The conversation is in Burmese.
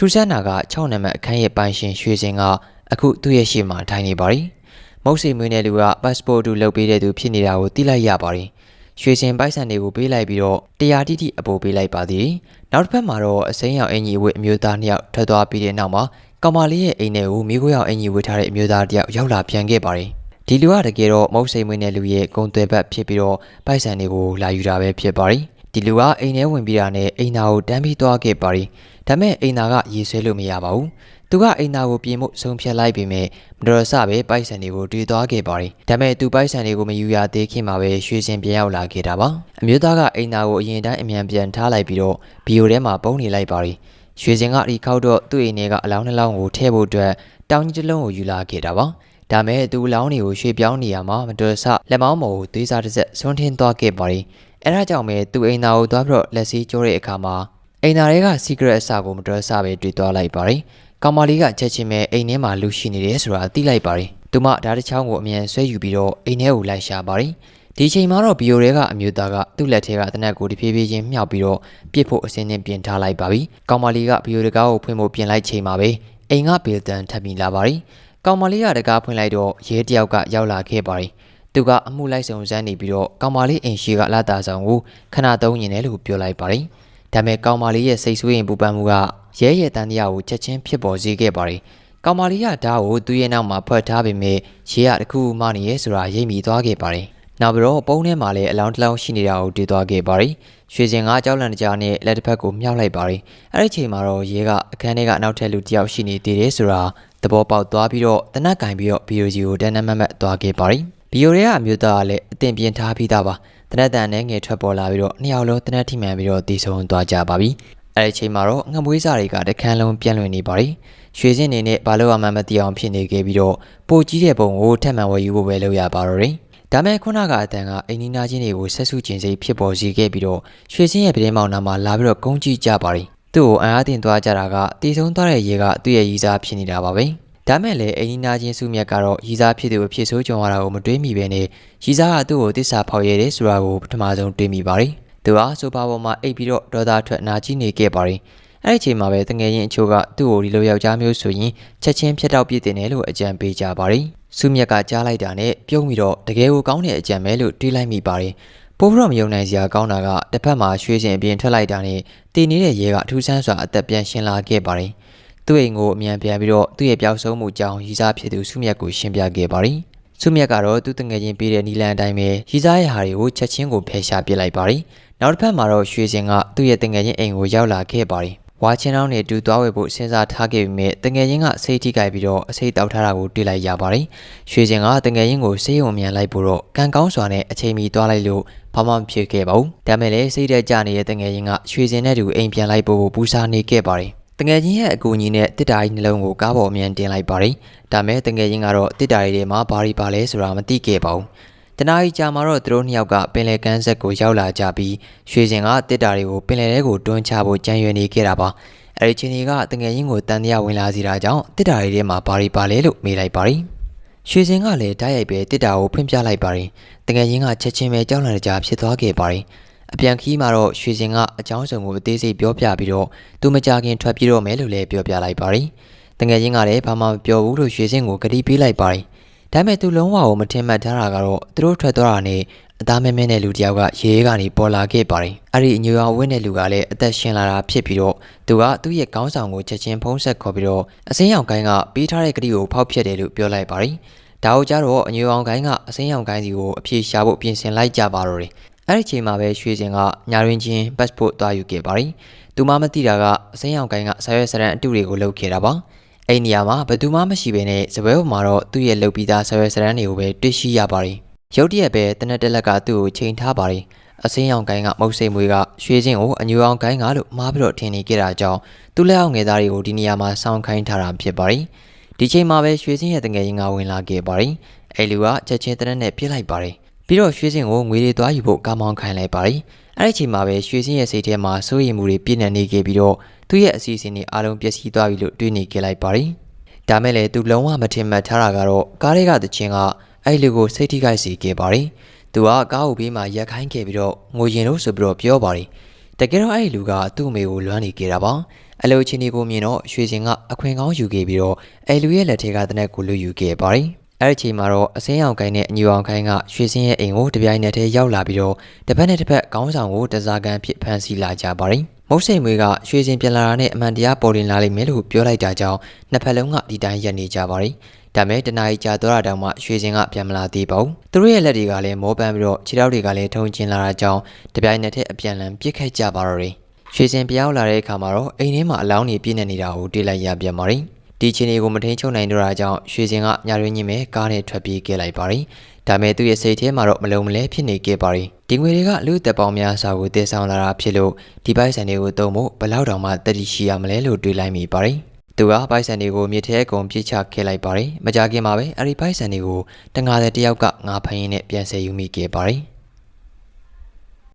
ထူးဆန်းတာက6နံပါတ်အခန်းရဲ့ပိုင်ရှင်ရွှေစင်ကအခုသူ့ရဲ့ရှေ့မှာထိုင်နေပါရီမုတ်စီမွေးတဲ့လူက passport တူလုပ်ပေးတဲ့သူဖြစ်နေတာကိုသိလိုက်ရပါရီရွှေစင်ပိုက်ဆံတွေကိုပေးလိုက်ပြီးတော့တရားတိတိအပိုးပေးလိုက်ပါသည်နောက်တစ်ဖက်မှာတော့အစိမ်းရောင်အင်ကြီးဝတ်အမျိုးသားနှစ်ယောက်ထွက်သွားပြီးတဲ့နောက်မှာကောင်မလေးရဲ့အိမ်ထဲကိုမိခိုးရောင်အင်ကြီးဝတ်ထားတဲ့အမျိုးသားတစ်ယောက်ရောက်လာပြန်ခဲ့ပါတယ်ဒီလူကတကယ်တော့မုတ်စိမ်မွေးတဲ့လူရဲ့ဂုံသွဲဘက်ဖြစ်ပြီးတော့ပိုက်ဆံတွေကိုလာယူတာပဲဖြစ်ပါတယ်ဒီလူကအိမ်ထဲဝင်ပြီးတာနဲ့အိမ်သားကိုတန်းပြီးသွားခဲ့ပါတယ် ဒါပေမဲ့အိမ်သာကရေဆွဲလို့မရပါဘူးသူကအိမ်သားကိုပြင်ဖို့ဆုံးဖြတ်လိုက်ပေမဲ့မတော်ဆပဲပိုက်ဆံတွေကိုတွေးသွားခဲ့ပါတယ်။ဒါပေမဲ့သူပိုက်ဆံတွေကိုမယူရသေးခင်မှာပဲရွှေစင်ပြန်ရောက်လာခဲ့တာပါ။အမျိုးသားကအိမ်သားကိုအရင်တိုင်းအမြန်ပြန်ထားလိုက်ပြီးတော့ဗီယိုထဲမှာပုံနေလိုက်ပါတယ်။ရွှေစင်ကဒီခေါက်တော့သူ့အိမ်ထဲကအလောင်းနှလောင်းကိုထည့်ဖို့အတွက်တောင်းကြီးတစ်လုံးကိုယူလာခဲ့တာပါ။ဒါမဲ့သူလောင်းတွေကိုရွှေပြောင်းနေရမှာမတော်ဆလက်မောင်းမော်ကိုသွေးစားတစ်စက်ဆွန်းထင်းသွားခဲ့ပါတယ်။အဲဒါကြောင့်ပဲသူအိမ်သားကိုသွားပြီးတော့လက်စည်းကျိုးတဲ့အခါမှာ အိမ်သားတွေက secret အစာကိုမတွဲစားပဲတွေ့သွားလိုက်ပါတယ်။ကောင်မလေးကချက်ချင်းပဲအိမ်ထဲမှာလူရှိနေတယ်ဆိုတာသိလိုက်ပါတယ်။သူမဓာတ်တစ်ချောင်းကိုအမြန်ဆွဲယူပြီးတော့အိမ်ထဲကိုလိုက်ရှာပါတယ်။ဒီချိန်မှာတော့ဗီယိုရဲကအမျိုးသားကသူ့လက်ထဲကတနက်ကိုတဖြည်းဖြည်းချင်းမြှောက်ပြီးတော့ပြစ်ဖို့အစင်းချင်းပြင်ထားလိုက်ပါပြီ။ကောင်မလေးကဗီယိုတကားကိုဖွင့်ဖို့ပြင်လိုက်ချိန်မှာပဲအိမ်ကဘေလ်တန်ထပ်ပြီးလာပါတယ်။ကောင်မလေးကတကားဖွင့်လိုက်တော့ရဲတယောက်ကရောက်လာခဲ့ပါတယ်။သူကအမှုလိုက်ဆောင်စမ်းနေပြီးတော့ကောင်မလေးအိမ်ရှိကလာတာဆောင်ကိုခဏသုံးညင်တယ်လို့ပြောလိုက်ပါတယ်။ ဒါပေမဲ့ကောင်မလေးရဲ့စိတ်ဆိုးရင်ပူပန်မှုကရဲရဲတန်တရားကိုချက်ချင်းဖြစ်ပေါ်စေခဲ့ပါရီ။ကောင်မလေးကဓာတ်ကိုသူ့ရဲ့နောက်မှာဖွက်ထားပေမဲ့ရဲရတခုမှနေရဲဆိုတာရိပ်မိသွားခဲ့ပါရီ။နောက်ပြီးတော့ပုံထဲမှာလည်းအလောင်းတစ်လောင်းရှိနေတာကိုတွေ့သွားခဲ့ပါရီရွှေစင်ကကြောက်လန့်တကြားနဲ့လက်တစ်ဖက်ကိုမြှောက်လိုက်ပါရီအဲ့ဒီချိန်မှာတော့ရဲကအခန်းထဲကနောက်ထပ်လူတစ်ယောက်ရှိနေသေးတယ်ဆိုတာသဘောပေါက်သွားပြီးတော့တနက်ကင်ပြီးတော့ဘီယိုဂျီကိုတန်းတန်းမတ်မတ်သွားခဲ့ပါရီဘီယိုရဲကအမျိုးသားကလည်းအသင်ပြင်ထားပြီးသားပါ တနက်တန်နဲ့ငယ်ထွက်ပေါ်လာပြီးတော့နှစ်ယောက်လုံးတနက်ထိမှန်ပြီးတော့တည်ဆုံသွားကြပါပြီအဲ့ဒီချိန်မှာတော့ငမွေးစာတွေကတခန်းလုံးပြန့်လွင့်နေပါရီရွှေစင်နေနဲ့ဘာလို့အမှမသိအောင်ဖြစ်နေခဲ့ပြီးတော့ပိုကြီးတဲ့ပုံကိုထပ်မံဝယ်ယူဖို့ပဲလုပ်ရပါတော့တယ်ဒါမဲ့ခုနကအတန်ကအိမ်နီးနားချင်းတွေကိုဆက်စုကျင်စိတ်ဖြစ်ပေါ်စေခဲ့ပြီးတော့ရွှေစင်းရဲ့ပြတင်းမောင်နာမှာလာပြီးတော့ကုန်းကြည့်ကြပါရီသူ့ကိုအံ့အားတင်သွားကြတာကတီဆုံးသွားတဲ့ရေကသူ့ရဲ့ရည်စားဖြစ်နေတာပါပဲ ဒါမဲ့လည်းအိမ်နီးနားချင်းစုမြတ်ကတော့ရည်စားဖြစ်သူအဖြစ်ဆိုးကြုံရတာကိုမတွေးမိပဲနဲ့ရည်စားကသူ့ကိုတစ္ဆာဖောက်ရဲတယ်ဆိုတာကိုပထမဆုံးတွေးမိပါရီသူကဆိုပါပေါ်မှာအိပ်ပြီးတော့ဒေါသထွက်နာကြည့်နေခဲ့ပါရီအဲ့ဒီချိန်မှာပဲတငယ်ချင်းအချို့ကသူ့ကိုဒီလိုယောက်ျားမျိုးဆိုရင်ချက်ချင်းဖြတ်တောက်ပြစ်တင်တယ်လို့အကြံပေးကြပါရီစုမြက်ကကြားလိုက်တာနဲ့ပြုံးပြီးတော့တကယ်ကိုကောင်းတဲ့အကြံပဲလို့တွေးလိုက်မိပါရီပိုးပြီးတော့မယုံနိုင်စရာကောင်းတာကတစ်ဖက်မှာရွှေစင်အပြင်ထွက်လိုက်တာနဲ့တည်နေတဲ့ရဲကအထူးဆန်းစွာအသက်ပြန်ရှင်လာခဲ့ပါရီ သူ့အိမ်ကိုအမြန်ပြန်ပြီးတော့သူ့ရဲ့ပျောက်ဆုံးမှုကြောင့်ရီစားဖြစ်သူစုမြက်ကိုရှင်းပြခဲ့ပါရီစုမြက်ကတော့သူ့တငယ်ချင်းပေးတဲ့နီလန်အတိုင်းပဲရီစားရဲ့ဟာတွေကိုချက်ချင်းကိုဖယ်ရှားပစ်လိုက်ပါရီနောက်တစ်ဖက်မှာတော့ရွှေစင်ကသူ့ရဲ့တငယ်ချင်းအိမ်ကိုရောက်လာခဲ့ပါရီဝါချင်းအောင်နဲ့တူသွားဝယ်ဖို့စဉ်းစားထားခဲ့ပေမဲ့တငယ်ချင်းကစိတ်ထိကြိုက်ပြီးတော့အစိတ်တောက်ထားတာကိုတွေ့လိုက်ရပါတယ်။ရွှေစင်ကတငယ်ချင်းကိုစေးုံမြန်လိုက်ဖို့တော့ကံကောင်းစွာနဲ့အချိန်မီသွားလိုက်လို့ဘာမှမဖြစ်ခဲ့ပါဘူး။ဒါမဲ့လည်းစိတ်တက်ကြနေတဲ့တငယ်ချင်းကရွှေစင်နဲ့တူအိမ်ပြန်လိုက်ဖို့ပူစားနေခဲ့ပါတယ်။ တငယ်ချင်းရဲ့အကူအညီနဲ့တစ်တာကြီးနှလုံးကိုကားပေါ်အမြန်တင်လိုက်ပါတယ်။ဒါမဲ့တငယ်ချင်းကတော့တစ်တာကြီးထဲမှာဘာရီပါလဲဆိုတာမသိခဲ့ပါဘူး။တနားကြီးကြာမှာတော့သူတို့နှစ်ယောက်ကပင်လယ်ကမ်းဆက်ကိုရောက်လာကြပြီးရွှေစင်ကတစ်တာတွေကိုပင်လယ်ထဲကိုတွန်းချဖို့ကြံရွယ်နေခဲ့တာပါအဲဒီချင်းတွေကတငယ်ချင်းကိုတန်တရားဝင်လာစီတာကြောင့်တစ်တာတွေထဲမှာဘာတွေပါလဲလို့မေးလိုက်ပါရီရွှေစင်ကလည်းတိုက်ရိုက်ပဲတစ်တာကိုဖွင့်ပြလိုက်ပါရီတငယ်ချင်းကချက်ချင်းပဲကြောက်လန့်ကြဖြစ်သွားခဲ့ပါရီ အပြန်ခီးမှာတော့ရွှေစင်ကအကြောင်းစုံကိုအသေးစိတ်ပြောပြပြီးတော့သူမကြခင်ထွက်ပြေးတော့မယ်လို့လည်းပြောပြလိုက်ပါရီတငယ်ချင်းကလည်းဘာမှမပြောဘူးလို့ရွှေစင်ကိုကတိပေးလိုက်ပါရီဒါပေမဲ့သူလုံးဝကိုမထင်မှတ်ထားတာကတော့သူတို့ထွက်သွားတာနဲ့အသားမဲမဲနဲ့လူတယောက်ကရဲကနေပေါ်လာခဲ့ပါတယ်။အဲ့ဒီအညူအောင်ဝင်းတဲ့လူကလည်းအသက်ရှင်လာတာဖြစ်ပြီးတော့သူကသူ့ရဲ့ခေါင်းဆောင်ကိုချက်ချင်းဖုံးဆက်ခေါ်ပြီးတော့အစင်းရောင်ကိုင်းကပေးထားတဲ့ကတိကိုဖောက်ဖျက်တယ်လို့ပြောလိုက်ပါတယ်။ဒါကိုကြတော့အညူအောင်ကိုင်းကအစင်းရောင်ကိုင်းစီကိုအပြေရှာဖို့ပြင်ဆင်လိုက်ကြပါတော့တယ်။ အဲ့ဒီချိန်မှာပဲရွှေစင်ကညာရင်းချင်း passport သွားယူခဲ့ပါတယ်။သူမှမသိတာကအစင်းရောင်ကိုင်းကဆာရွက်စရန်အတူတွေကိုလုပ်ခဲ့တာပါ။အဲ့နေရာမှာဘယ်သူမှမရှိဘဲနဲ့စပွဲပေါ်မှာတော့သူ့ရဲ့လုပ်ပြီးသားဆရွယ်စရန်တွေကိုပဲတွေ့ရှိရပါတယ်။ရုတ်တရက်ပဲတနက်တက်လက်ကသူ့ကိုချိန်ထားပါတယ်။အစင်းရောင်ကိုင်းကမုတ်စိမ်မွေးကရွှေစင်းကိုအညူအောင်ကိုင်းကလို့မှားပြီးတော့ထင်နေကြတာကြောင့်သူ့လက်အောက်ငယ်သားတွေကိုဒီနေရာမှာစောင့်ခိုင်းထားတာဖြစ်ပါတယ်။ဒီချိန်မှာပဲရွှေစင်းရဲ့တငယ်ချင်းကဝင်လာခဲ့ပါတယ်။အဲ့လူကချက်ချင်းတနက်နဲ့ပြစ်လိုက်ပါတယ်။ ပြီးတော့ရွှေစင်းကိုငွေတွေသွားယူဖို့ကားမောင်းခိုင်းလိုက်ပါတယ်။အဲ့ဒီချိန်မှာပဲရွှေစင်းရဲ့စိတ်ထဲမှာစိုးရိမ်မှုတွေပြည့်နေနေခဲ့ပြီးတော့သူ့ရဲ့အစီအစဉ်တွေအားလုံးပျက်စီးသွားပြီလို့တွေးနေခဲ့လိုက်ပါတယ်။ဒါမဲ့လည်းသူလုံးဝမထင်မှတ်ထားတာကတော့ကားတွေကတခြင်းကအဲ့လူကိုစိတ်ထိခိုက်စေခဲ့ပါတယ်။သူကကားကိုဘေးမှာရက်ခိုင်းခဲ့ပြီးတော့ငိုရင်လို့ဆိုပြီးတော့ပြောပါတယ်။တကယ်တော့အဲ့လူကသူ့အမေကိုလွမ်းနေခဲ့တာပါ။အလိုချင်းဒီကိုမြင်တော့ရွှေစင်ကအခွင့်ကောင်းယူခဲ့ပြီးတော့အဲလူရဲ့လက်ထဲကတနက်ကိုလူယူခဲ့ပါတယ် အဲ့ဒီအချိန်မှာတော့အစင်းအောင်ကိုင်းနဲ့အညူအောင်ခိုင်းကရွှေစင်းရဲ့အိမ်ကိုတပြိုင်နက်တည်းရောက်လာပြီးတော့တစ်ဖက်နဲ့တစ်ဖက်ခေါင်းဆောင်ကိုတစားကန်ဖြစ်ဖမ်းဆီးလာကြပါတယ်မုတ်စိန်မွေးကရွှေစင်ပြန်လာတာနဲ့အမှန်တရားပေါ်တင်လာလိမ့်မယ်လို့ပြောလိုက်တာကြောင့်နှစ်ဖက်လုံးကဒီတိုင်းရက်နေကြပါတယ်ဒါမဲ့တနားကြီးကြာတော့တာတောင်မှရွှေစင်ကပြန်မလာသေးပါဘူးသူတို့ရဲ့လက်တွေကလည်းမောပန်းပြီးတော့ခြေထောက်တွေကလည်းထုံကျင်လာတာကြောင့်တပြိုင်နက်တည်းအပြန်လန်ပြစ်ခတ်ကြပါတော့တယ်ရွှေစင်ပြောင်းလာတဲ့အခါမှာတော့အိမ်ထဲမှာအလောင်းတွေပြည့်နေနေတာကိုတွေ့လိုက်ရပြန်ပါတယ် ဒီချင်းတွေကိုမထိန်ချုပ်နိုင်တော့တာကြောင့်ရွှေစင်ကညရွေးညင်းမဲ့ကားနဲ့ထွက်ပြေးခဲ့လိုက်ပါတယ်ဒါမဲ့သူ့ရဲ့စိတ်ထဲမှာတော့မလုံးမလဲဖြစ်နေခဲ့ပါတယ်ဒီငွေတွေကလူသက်ပေါင်းများစွာကိုတည်ဆောင်လာတာဖြစ်လို့ဒီပိုက်ဆံတွေကိုတုံးဖို့ဘယ်လောက်တောင်မှတတိရှိရမလဲလို့တွေးလိုက်မိပါတယ်သူကပိုက်ဆံတွေကိုမြစ်ထဲအကုန်ပြစ်ချခဲ့လိုက်ပါတယ်မကြခင်မှာပဲအဲ့ဒီပိုက်ဆံတွေကိုတငါတဲ့တယောက်ကငါဖယင်းနဲ့ပြန်ဆယ်ယူမိခဲ့ပါတယ်